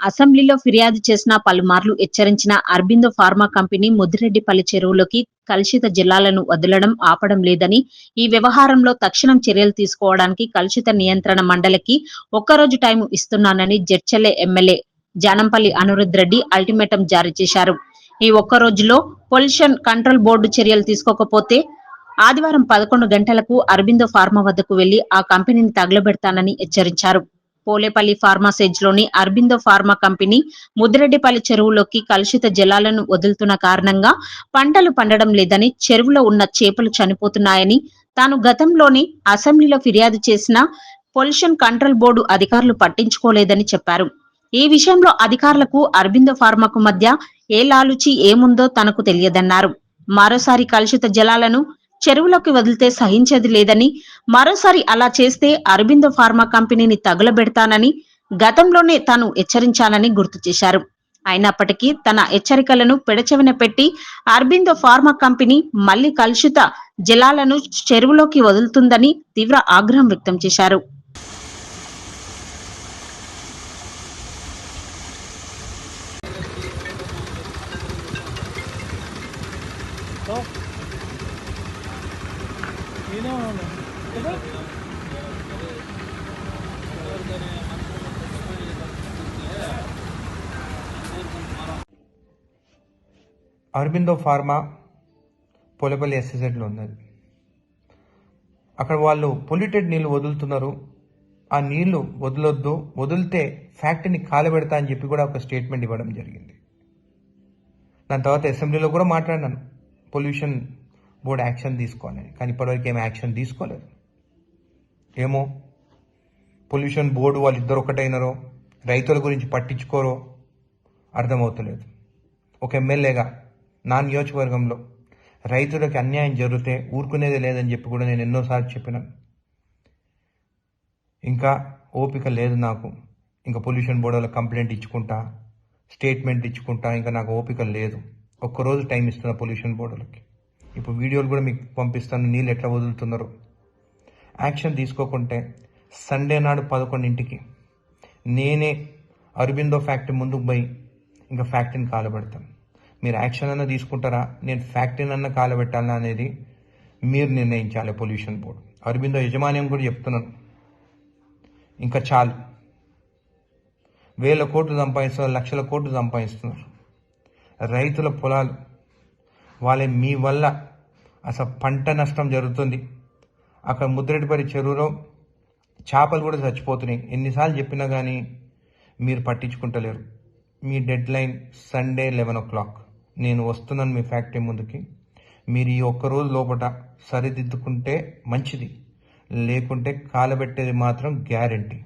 అసెంబ్లీలో ఫిర్యాదు చేసిన పలుమార్లు హెచ్చరించిన అరబిందో ఫార్మా కంపెనీ ముదిరెడ్డిపల్లి చెరువులోకి కలుషిత జలాలను వదలడం ఆపడం లేదని ఈ వ్యవహారంలో తక్షణం చర్యలు తీసుకోవడానికి కలుషిత నియంత్రణ మండలికి ఒక్కరోజు టైం ఇస్తున్నానని జడ్చర్ల ఎమ్మెల్యే జానంపల్లి అనిరుద్ రెడ్డి అల్టిమేటం జారీ చేశారు. ఈ ఒక్క రోజులో పొల్యూషన్ కంట్రోల్ బోర్డు చర్యలు తీసుకోకపోతే ఆదివారం పదకొండు గంటలకు అరబిందో ఫార్మా వద్దకు వెళ్ళి ఆ కంపెనీని తగలబెడతానని హెచ్చరించారు. పోలేపల్లి ఫార్మాసేజ్లోని అరబిందో ఫార్మా కంపెనీ ముద్రెడ్డిపల్లి చెరువులోకి కలుషిత జలాలను వదులుతున్న కారణంగా పంటలు పండడం లేదని చెరువులో ఉన్న చేపలు చనిపోతున్నాయని తాను గతంలోని అసెంబ్లీలో ఫిర్యాదు చేసిన పొల్యూషన్ కంట్రోల్ బోర్డు అధికారులు పట్టించుకోలేదని చెప్పారు. ఈ విషయంలో అధికారులకు అరబిందో ఫార్మాకు మధ్య ఏ లాలుచి ఏముందో తనకు తెలియదన్నారు. మరోసారి కలుషిత జలాలను చెరువులోకి వదిలితే సహించేది లేదని మరోసారి అలా చేస్తే అరబిందో ఫార్మా కంపెనీని తగులబెడతానని గతంలోనే తాను హెచ్చరించానని గుర్తు చేశారు అయినప్పటికీ తన హెచ్చరికలను పెడచెవిన పెట్టి అరబిందో ఫార్మా కంపెనీ మళ్ళీ కలుషిత జలాలను చెరువులోకి వదులుతుందని తీవ్ర ఆగ్రహం వ్యక్తం చేశారు Oh. అరబిందో ఫార్మా పొలపల్లి ఎస్ఎస్ఎడ్లో ఉన్నది. అక్కడ వాళ్ళు పొల్యూటెడ్ నీళ్ళు వదులుతున్నారు. ఆ నీళ్ళు వదలొద్దు వదిలితే ఫ్యాక్టరీని కాలబెడతా అని చెప్పి కూడా ఒక స్టేట్మెంట్ ఇవ్వడం జరిగింది. దాని తర్వాత అసెంబ్లీలో కూడా మాట్లాడినాను. పొల్యూషన్ బోర్డు యాక్షన్ తీసుకోవాలని కానీ ఇప్పటివరకు ఏం యాక్షన్ తీసుకోలేదు. ఏమో? పొల్యూషన్ బోర్డు వాళ్ళు ఇద్దరు ఒకటైనరో? రైతుల గురించి పట్టించుకోరో? అర్థమవుతలేదు. ఒక ఎమ్మెల్యేగా నా నియోజకవర్గంలో రైతులకు అన్యాయం జరిగితే ఊరుకునేది లేదని చెప్పి కూడా నేను ఎన్నోసార్లు చెప్పినాను ఇంకా ఓపిక లేదు నాకు. ఇంకా పొల్యూషన్ బోర్డులో కంప్లైంట్ ఇచ్చుకుంటా స్టేట్మెంట్ ఇచ్చుకుంటా ఇంకా నాకు ఓపిక లేదు. ఒక్కరోజు టైం ఇస్తున్నా పొల్యూషన్ బోర్డులకి ఇప్పుడు వీడియోలు కూడా మీకు పంపిస్తాను. నీళ్ళు ఎట్లా వదులుతున్నారు? యాక్షన్ తీసుకోకుంటే సండే నాడు పదకొండింటికి నేనే అరబిందో ఫ్యాక్టరీ ముందుకు పోయి ఇంకా ఫ్యాక్టరీని కాలబెడతాను మీరు యాక్షన్ అన్న తీసుకుంటారా? నేను ఫ్యాక్టరీని అన్న కాలబెట్టాలా అనేది మీరు నిర్ణయించాలి పొల్యూషన్ బోర్డు. అరబిందో యజమాన్యం కూడా చెప్తున్నాను. ఇంకా చాలు. వేల కోట్లు సంపాదిస్తున్నారు లక్షల కోట్లు సంపాదిస్తున్నారు. రైతుల పొలాలు వాళ్ళ మీ వల్ల అసలు పంట నష్టం జరుగుతుంది. అక్కడ ముద్రెడ్డిపల్లి చెరువులో చేపలు కూడా చచ్చిపోతున్నాయి. ఎన్నిసార్లు చెప్పినా కానీ మీరు పట్టించుకుంటలేరు. మీ deadline Sunday eleven o'clock. నేను వస్తున్నాను మీ ఫ్యాక్టరీ ముందుకి. మీరు ఈ ఒక్క రోజు లోపల సరిదిద్దుకుంటే మంచిది. లేకుంటే కాలబెట్టేది మాత్రం గ్యారంటీ.